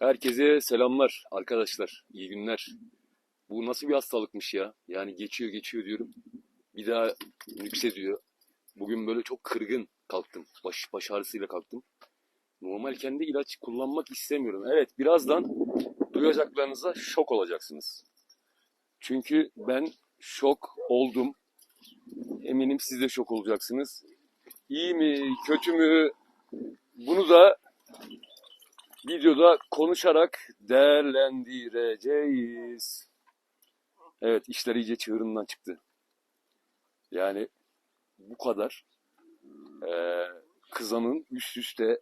Herkese selamlar arkadaşlar. İyi günler. Bu nasıl bir hastalıkmış ya? Yani geçiyor geçiyor diyorum. Bir daha yükseliyor. Bugün böyle çok kırgın kalktım. Baş, baş ağrısıyla kalktım. Normalken de ilaç kullanmak istemiyorum. Evet birazdan duyacaklarınıza şok olacaksınız. Çünkü ben şok oldum. Eminim siz de şok olacaksınız. İyi mi, kötü mü? Bunu da videoda konuşarak değerlendireceğiz. Evet işler iyice çığırından çıktı. Yani bu kadar eee, kızanın üst üste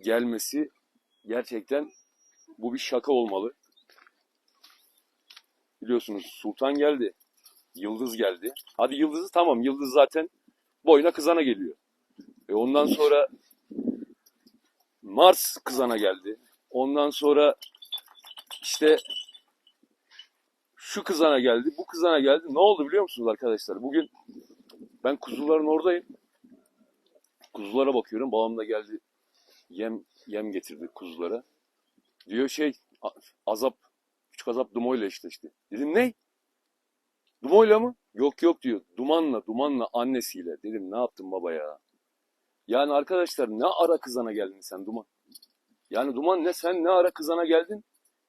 gelmesi gerçekten bu bir şaka olmalı. Biliyorsunuz Sultan geldi. Yıldız geldi. Hadi Yıldız'ı tamam. Yıldız zaten boyuna kızana geliyor. E ondan sonra Mars kızana geldi. Ondan sonra işte şu kızana geldi, bu kızana geldi. Ne oldu biliyor musunuz arkadaşlar? Bugün ben kuzuların oradayım. Kuzulara bakıyorum. Babam da geldi. Yem yem getirdi kuzulara. Diyor şey azap küçük azap Dumo'yla eşleşti. Dedim ne? Dumo'yla mı? Yok yok diyor. Dumanla, Dumanla annesiyle. Dedim ne yaptın baba ya? Yani arkadaşlar ne ara kızana geldin sen Duman? Yani Duman ne sen ne ara kızana geldin?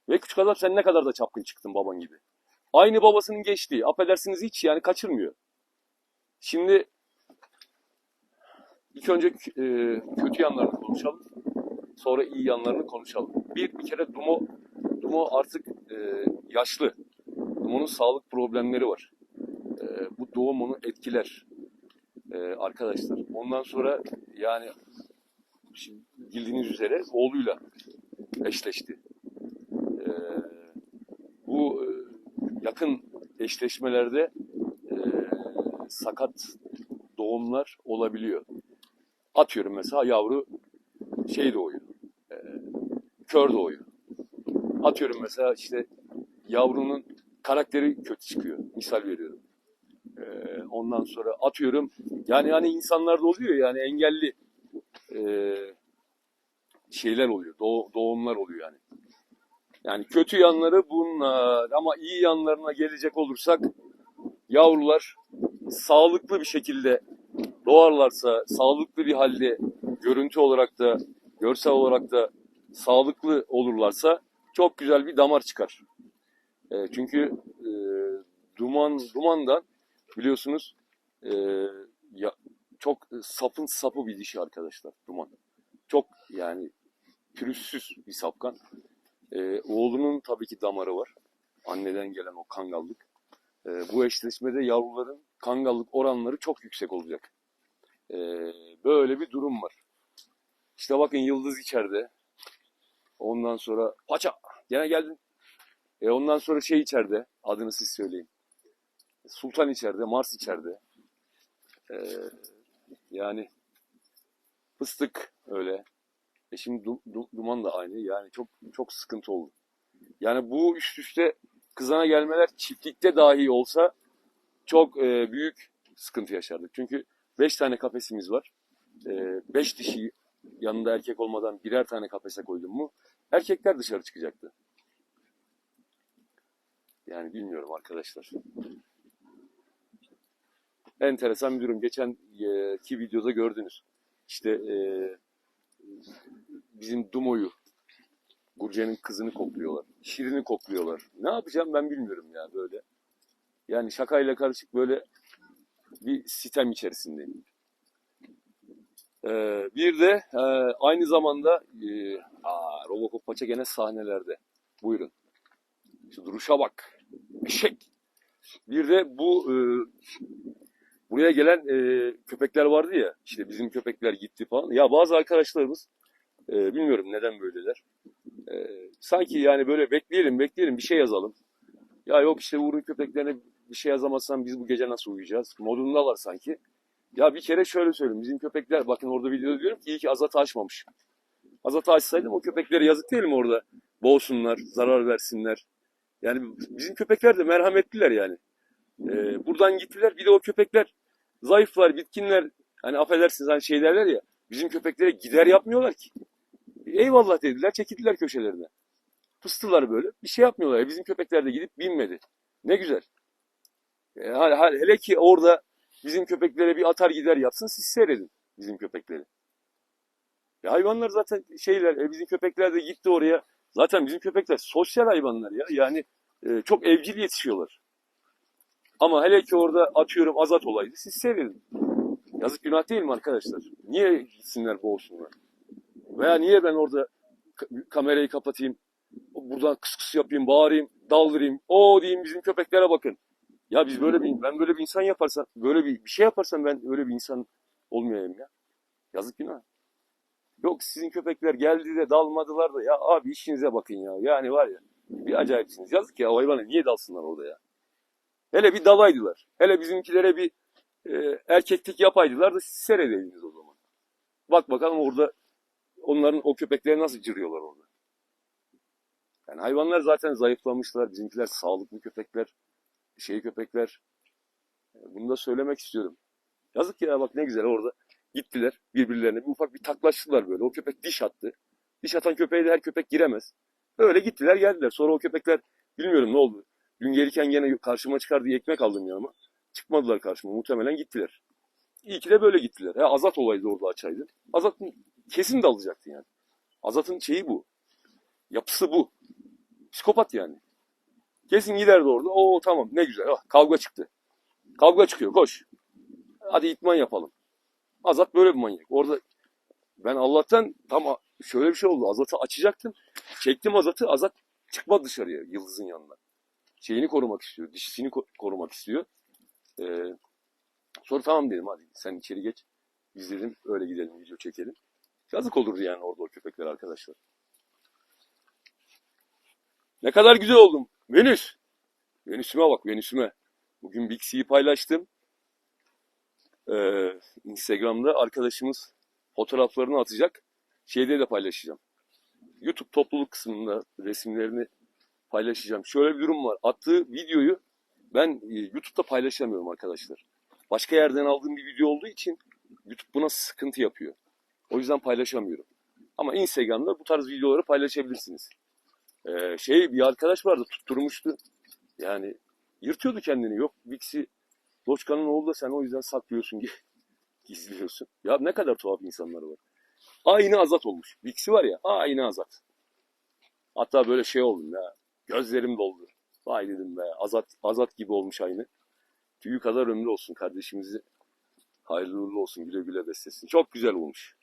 Ve küçük adam sen ne kadar da çapkın çıktın baban gibi. Aynı babasının geçtiği. Affedersiniz hiç yani kaçırmıyor. Şimdi ilk önce e, kötü yanlarını konuşalım. Sonra iyi yanlarını konuşalım. Bir, bir kere Dumo, Dumo artık e, yaşlı. Dumo'nun sağlık problemleri var. E, bu doğum onu etkiler e, arkadaşlar. Ondan sonra yani şimdi bildiğiniz üzere oğluyla eşleşti. E, bu e, yakın eşleşmelerde e, sakat doğumlar olabiliyor. Atıyorum mesela yavru şey doğuyor. E, kör doğuyor. Atıyorum mesela işte yavrunun karakteri kötü çıkıyor. Misal veriyorum. E, ondan sonra atıyorum yani hani insanlarda oluyor yani engelli e, şeyler oluyor. doğ- doğumlar oluyor yani. Yani kötü yanları bunlar ama iyi yanlarına gelecek olursak yavrular sağlıklı bir şekilde doğarlarsa, sağlıklı bir halde görüntü olarak da, görsel olarak da sağlıklı olurlarsa çok güzel bir damar çıkar. E, çünkü e, duman dumandan biliyorsunuz e, ya, çok sapın sapı bir dişi arkadaşlar duman. Çok yani pürüzsüz bir sapkan. E, oğlunun tabii ki damarı var. Anneden gelen o kangallık. E, bu eşleşmede yavruların kangallık oranları çok yüksek olacak. E, böyle bir durum var. İşte bakın Yıldız içeride. Ondan sonra Paça gene geldin. E ondan sonra şey içeride. Adını siz söyleyin. Sultan içeride, Mars içeride. E, yani fıstık öyle. E şimdi du- du- duman da aynı. Yani çok çok sıkıntı oldu. Yani bu üst üste kızana gelmeler çiftlikte dahi olsa çok e, büyük sıkıntı yaşardık. Çünkü 5 tane kafesimiz var. 5 dişi yanında erkek olmadan birer tane kafese koydum mu erkekler dışarı çıkacaktı. Yani bilmiyorum arkadaşlar. Enteresan bir durum. Geçen e, ki videoda gördünüz. İşte e, bizim Dumo'yu Gurce'nin kızını kokluyorlar. Şirin'i kokluyorlar. Ne yapacağım ben bilmiyorum ya böyle. Yani şakayla karışık böyle bir sitem içerisindeyim. Ee, bir de e, aynı zamanda e, aa, Robocop Paça gene sahnelerde. Buyurun. Şu duruşa bak. Eşek. Bir de bu e, buraya gelen e, köpekler vardı ya. işte bizim köpekler gitti falan. Ya bazı arkadaşlarımız e, bilmiyorum neden böyleler. E, sanki yani böyle bekleyelim bekleyelim bir şey yazalım. Ya yok işte Uğur'un köpeklerine bir şey yazamazsam biz bu gece nasıl uyuyacağız? Modundalar sanki. Ya bir kere şöyle söyleyeyim. Bizim köpekler bakın orada videoda diyorum ki iyi ki Azat'ı açmamış. Azat'ı açsaydım o köpeklere yazık değil mi orada? Boğsunlar, zarar versinler. Yani bizim köpekler de merhametliler yani. Ee, buradan gittiler. Bir de o köpekler zayıflar, bitkinler. Hani affedersiniz hani şey derler ya. Bizim köpeklere gider yapmıyorlar ki. Eyvallah dediler, çekildiler köşelerine. Fıstılar böyle. Bir şey yapmıyorlar. E bizim köpekler de gidip binmedi. Ne güzel. E, hele ki orada bizim köpeklere bir atar gider yapsın siz seyredin bizim köpekleri. E hayvanlar zaten şeyler, e bizim köpekler de gitti oraya. Zaten bizim köpekler sosyal hayvanlar ya. Yani e, çok evcil yetişiyorlar. Ama hele ki orada atıyorum azat olaydı. Siz seyredin. Yazık günah değil mi arkadaşlar? Niye gitsinler boğulsunlar? Veya niye ben orada ka- kamerayı kapatayım, buradan kıs kıs yapayım, bağırayım, daldırayım, o diyeyim bizim köpeklere bakın. Ya biz böyle bir, ben böyle bir insan yaparsam, böyle bir, bir şey yaparsam ben öyle bir insan olmayayım ya. Yazık günah. Yok sizin köpekler geldi de dalmadılar da ya abi işinize bakın ya. Yani var ya bir acayipsiniz. Yazık ya o hayvana niye dalsınlar orada ya. Hele bir dalaydılar. Hele bizimkilere bir e, erkeklik yapaydılar da seyredeydiniz o zaman. Bak bakalım orada onların o köpekleri nasıl cırıyorlar orada. Yani hayvanlar zaten zayıflamışlar. Bizimkiler sağlıklı köpekler, şey köpekler. E, Bunu da söylemek istiyorum. Yazık ya bak ne güzel orada gittiler birbirlerine bir ufak bir taklaştılar böyle. O köpek diş attı. Diş atan köpeğe de her köpek giremez. Öyle gittiler geldiler. Sonra o köpekler bilmiyorum ne oldu. Dün gelirken gene karşıma çıkar diye ekmek aldım yanıma. Çıkmadılar karşıma. Muhtemelen gittiler. İyi ki de böyle gittiler. Ha, Azat olaydı orada açaydı. Azat kesin de alacaktı yani. Azat'ın şeyi bu. Yapısı bu. Psikopat yani. Kesin giderdi orada. Oo tamam ne güzel. Ah, kavga çıktı. Kavga çıkıyor koş. Hadi itman yapalım. Azat böyle bir manyak. Orada ben Allah'tan tam şöyle bir şey oldu. Azat'ı açacaktım. Çektim Azat'ı. Azat çıkmadı dışarıya Yıldız'ın yanına. Şeyini korumak istiyor. Dişisini ko- korumak istiyor. Ee, sonra tamam dedim hadi sen içeri geç. Biz dedim öyle gidelim video çekelim. Yazık olurdu yani orada o köpekler arkadaşlar. Ne kadar güzel oldum. Venüs. Venüs'üme bak Venüs'üme. Bugün Bixi'yi paylaştım. Ee, Instagram'da arkadaşımız fotoğraflarını atacak. Şeyde de paylaşacağım. YouTube topluluk kısmında resimlerini paylaşacağım. Şöyle bir durum var. Attığı videoyu ben e, YouTube'da paylaşamıyorum arkadaşlar. Başka yerden aldığım bir video olduğu için YouTube buna sıkıntı yapıyor. O yüzden paylaşamıyorum. Ama Instagram'da bu tarz videoları paylaşabilirsiniz. Ee, şey bir arkadaş vardı tutturmuştu. Yani yırtıyordu kendini. Yok Vix'i Doçka'nın oğlu da sen o yüzden saklıyorsun gibi gizliyorsun. Ya ne kadar tuhaf insanlar var. Aynı Azat olmuş. Vix'i var ya aynı Azat. Hatta böyle şey oldum ya. Gözlerim doldu. Vay dedim be. Azat, Azat gibi olmuş aynı. Tüyü kadar ömrü olsun kardeşimizi. Hayırlı uğurlu olsun. Güle güle beslesin. Çok güzel olmuş.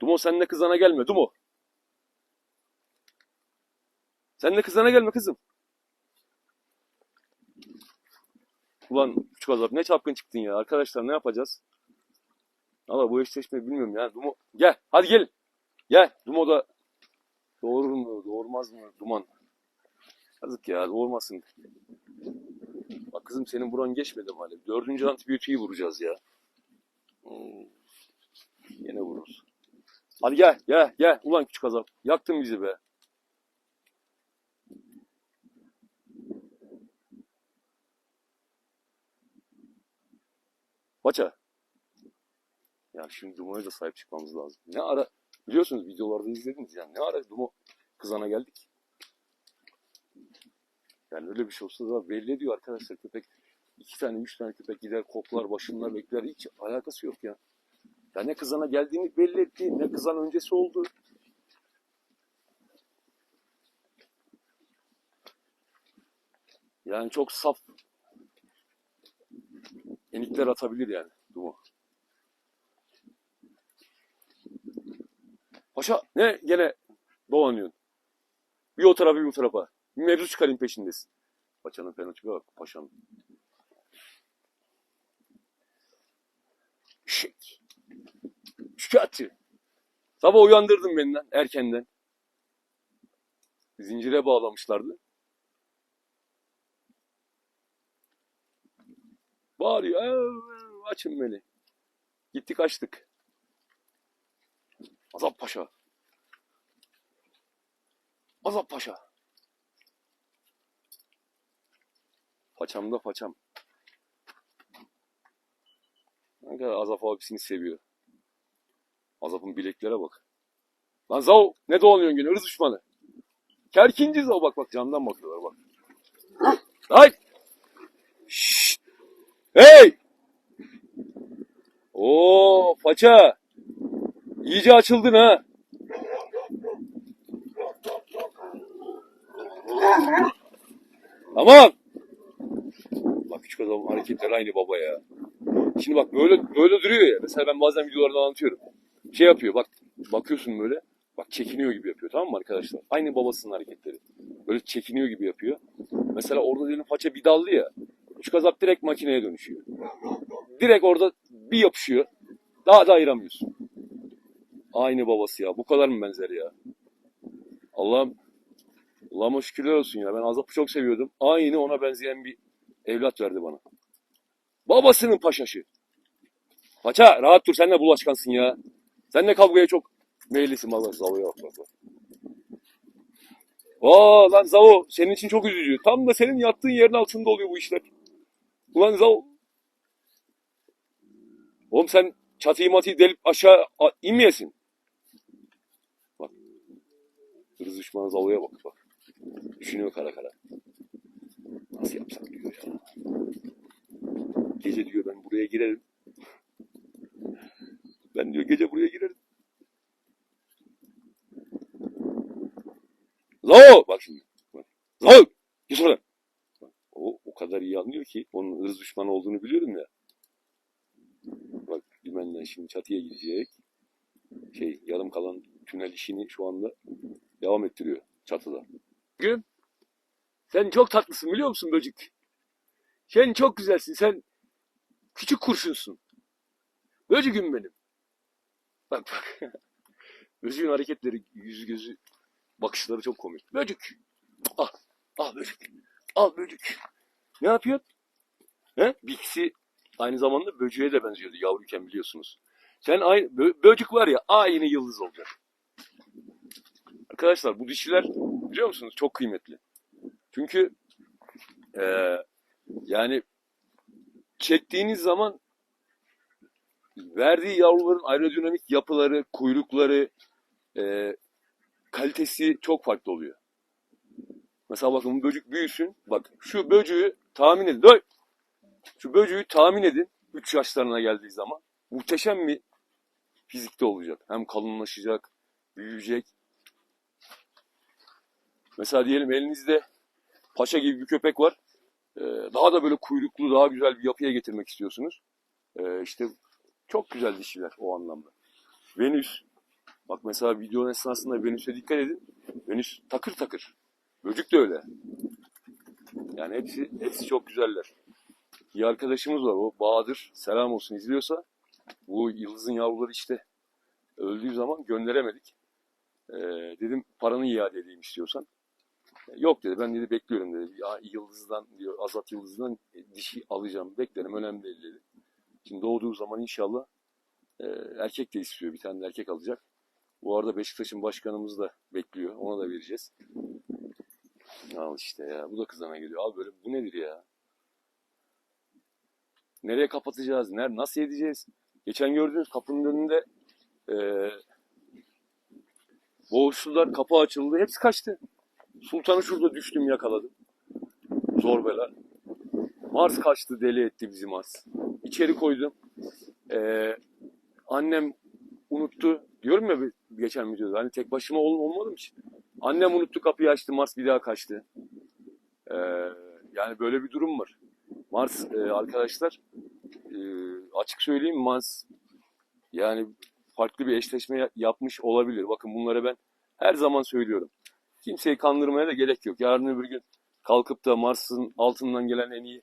Dumo sen de kızana gelme. Dumo. Sen de kızana gelme kızım. Ulan küçük azap ne çapkın çıktın ya. Arkadaşlar ne yapacağız? Valla bu eşleşmeyi bilmiyorum ya. Dumo gel hadi gelin. Gel. Dumo da doğurur mu doğurmaz mı duman. Yazık ya doğurmasın. Bak kızım senin buran geçmedi maalesef. Dördüncü antibiyotiği vuracağız ya. Hmm. Yine vururuz. Hadi gel gel gel. Ulan küçük azap. Yaktın bizi be. Paça. Ya şimdi Dumo'ya da sahip çıkmamız lazım. Ne ara biliyorsunuz videolarda izlediniz yani ne ara Dumo kızana geldik. Yani öyle bir şey olsa da belli ediyor arkadaşlar köpek. iki tane üç tane köpek gider koklar başında bekler hiç alakası yok ya. Ya ne kızana geldiğini belli etti ne kızan öncesi oldu. Yani çok saf enikler atabilir yani Dumo. Paşa ne gene dolanıyorsun. Bir o tarafa bir bu tarafa. Bir mevzu çıkarayım peşindesin. Paçanın fenotipe bak paşanın. Şek. Şikayetçi. Sabah uyandırdın beni lan erkenden. Zincire bağlamışlardı. Bağırıyor. "Ev, Açın beni. Gittik açtık. Azap Paşa. Azap Paşa. Paçam da paçam. Ne kadar Azap abisini seviyor. Azap'ın bileklere bak. Lan Zav ne dolanıyorsun gene ırz düşmanı. Kerkinci Zav bak bak camdan bakıyorlar bak. Hay! Şşt! Hey! Oo paça. İyice açıldın ha. Tamam. Bak küçük adamın hareketleri aynı baba ya. Şimdi bak böyle böyle duruyor ya. Mesela ben bazen videolarda anlatıyorum. Şey yapıyor bak bakıyorsun böyle. Bak çekiniyor gibi yapıyor tamam mı arkadaşlar? Aynı babasının hareketleri. Böyle çekiniyor gibi yapıyor. Mesela orada diyelim paça bir daldı ya. Küçük azap direkt makineye dönüşüyor. Direkt orada bir yapışıyor. Daha da ayıramıyorsun. Aynı babası ya. Bu kadar mı benzer ya? Allah'ım Allah'ıma şükürler olsun ya. Ben Azap'ı çok seviyordum. Aynı ona benzeyen bir evlat verdi bana. Babasının paşaşı. Paça rahat dur sen de bulaşkansın ya. Sen de kavgaya çok meyillisin bak bak Zavo'ya bak bak. Aa lan Zavo senin için çok üzücü. Tam da senin yattığın yerin altında oluyor bu işler. Ulan Zavo. Oğlum sen çatıyı matıyı delip aşağı inmeyesin. Bak. Hırs düşmanı Zavo'ya bak bak. Düşünüyor kara kara. Nasıl yapsak diyor ya. Gece diyor ben buraya girerim. Ben diyor gece buraya girerim. Zao! Bak şimdi. Zao! Git oradan. O, o kadar iyi anlıyor ki onun ırz düşmanı olduğunu biliyorum ya. Bak dümenden şimdi çatıya girecek. Şey yarım kalan tünel işini şu anda devam ettiriyor çatıda. Gün. Sen çok tatlısın biliyor musun böcek? Sen çok güzelsin. Sen küçük kurşunsun. Böcüküm benim. Bak bak. Böcüğün hareketleri, yüzü gözü, bakışları çok komik. Böcük. Al. Al böcük. Al böcük. Ne yapıyorsun? He? Bixi aynı zamanda böcüğe de benziyordu yavruyken biliyorsunuz. Sen aynı, bö- böcük var ya aynı yıldız olacak. Arkadaşlar bu dişiler biliyor musunuz çok kıymetli. Çünkü eee, yani çektiğiniz zaman verdiği yavruların aerodinamik yapıları, kuyrukları, eee, kalitesi çok farklı oluyor. Mesela bakın bu böcük büyüsün. Bak şu böcüğü tahmin edin. Döy! Şu böcüğü tahmin edin 3 yaşlarına geldiği zaman. Muhteşem bir fizikte olacak. Hem kalınlaşacak, büyüyecek. Mesela diyelim elinizde paşa gibi bir köpek var. Ee, daha da böyle kuyruklu, daha güzel bir yapıya getirmek istiyorsunuz. Ee, işte çok güzel dişiler o anlamda. Venüs. Bak mesela videonun esnasında Venüs'e dikkat edin. Venüs takır takır. Böcük de öyle. Yani hepsi, hepsi çok güzeller. Bir arkadaşımız var o Bahadır. Selam olsun izliyorsa. Bu yıldızın yavruları işte öldüğü zaman gönderemedik. Ee, dedim paranı iade edeyim istiyorsan. Yok dedi ben dedi bekliyorum dedi. Ya Yıldız'dan diyor Azat Yıldız'dan e, dişi alacağım beklerim önemli değil dedi. Şimdi doğduğu zaman inşallah e, erkek de istiyor bir tane de erkek alacak. Bu arada Beşiktaş'ın başkanımız da bekliyor ona da vereceğiz. Al işte ya bu da kızana geliyor. Abi böyle bu nedir ya? Nereye kapatacağız? Ner nasıl edeceğiz? Geçen gördünüz kapının önünde e, boğuştular kapı açıldı hepsi kaçtı. Sultanı şurada düştüm yakaladım. Zor bela. Mars kaçtı deli etti bizi Mars. İçeri koydum. Ee, annem unuttu. Diyorum ya geçen videoda hani tek başıma ol, olmadığım için. Annem unuttu kapıyı açtı Mars bir daha kaçtı. Ee, yani böyle bir durum var. Mars e, arkadaşlar e, açık söyleyeyim Mars yani farklı bir eşleşme ya- yapmış olabilir. Bakın bunları ben her zaman söylüyorum. Kimseyi kandırmaya da gerek yok. Yarın öbür gün kalkıp da Mars'ın altından gelen en iyi,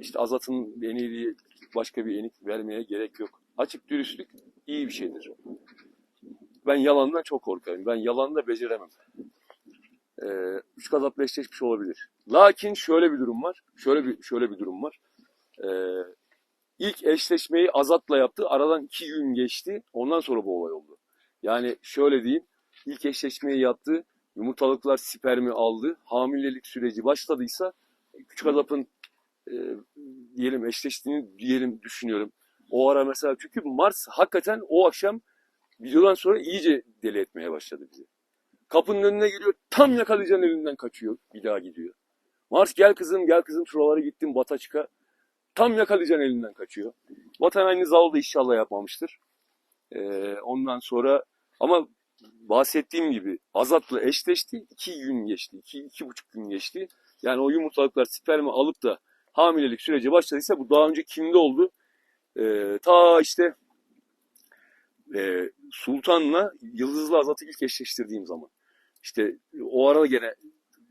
işte Azat'ın en iyi diye başka bir enik vermeye gerek yok. Açık dürüstlük iyi bir şeydir. Ben yalandan çok korkarım. Ben yalanı da beceremem. Ee, üç kazapla eşleşmiş olabilir. Lakin şöyle bir durum var. Şöyle bir şöyle bir durum var. Ee, ilk eşleşmeyi Azat'la yaptı. Aradan iki gün geçti. Ondan sonra bu olay oldu. Yani şöyle diyeyim. İlk eşleşmeyi yaptı. Yumurtalıklar spermi aldı. Hamilelik süreci başladıysa küçük azapın e, diyelim eşleştiğini diyelim düşünüyorum. O ara mesela çünkü Mars hakikaten o akşam videodan sonra iyice deli etmeye başladı bizi. Kapının önüne geliyor tam yakalayacağın elinden kaçıyor. Bir daha gidiyor. Mars gel kızım gel kızım şuralara gittim bata çıka. Tam yakalayacağın elinden kaçıyor. Vatan aynı zavlı inşallah yapmamıştır. Ee, ondan sonra ama bahsettiğim gibi Azat'la eşleşti. iki gün geçti. iki, iki buçuk gün geçti. Yani o yumurtalıklar spermi alıp da hamilelik süreci başladıysa bu daha önce kimde oldu? Ee, ta işte e, Sultan'la Yıldız'la Azat'ı ilk eşleştirdiğim zaman. İşte o arada gene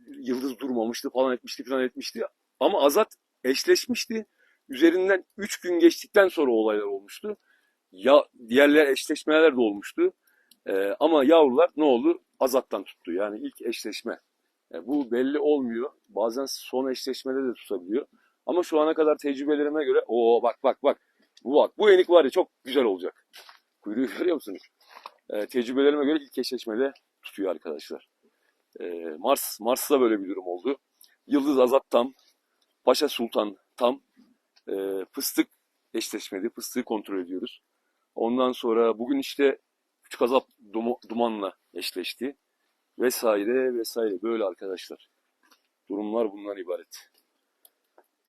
Yıldız durmamıştı falan etmişti falan etmişti. Ama Azat eşleşmişti. Üzerinden 3 gün geçtikten sonra olaylar olmuştu. Ya diğerler eşleşmeler de olmuştu. Ee, ama yavrular ne oldu? Azat'tan tuttu. Yani ilk eşleşme. E, bu belli olmuyor. Bazen son eşleşmede de tutabiliyor. Ama şu ana kadar tecrübelerime göre o bak bak bak. Bu bak bu enik var ya çok güzel olacak. Kuyruğu görüyor musunuz? E, tecrübelerime göre ilk eşleşmede tutuyor arkadaşlar. E, Mars Mars'ta böyle bir durum oldu. Yıldız Azat tam, Paşa Sultan tam, e, fıstık eşleşmedi. Fıstığı kontrol ediyoruz. Ondan sonra bugün işte Küçük Azap Duman'la eşleşti. Vesaire vesaire böyle arkadaşlar. Durumlar bundan ibaret.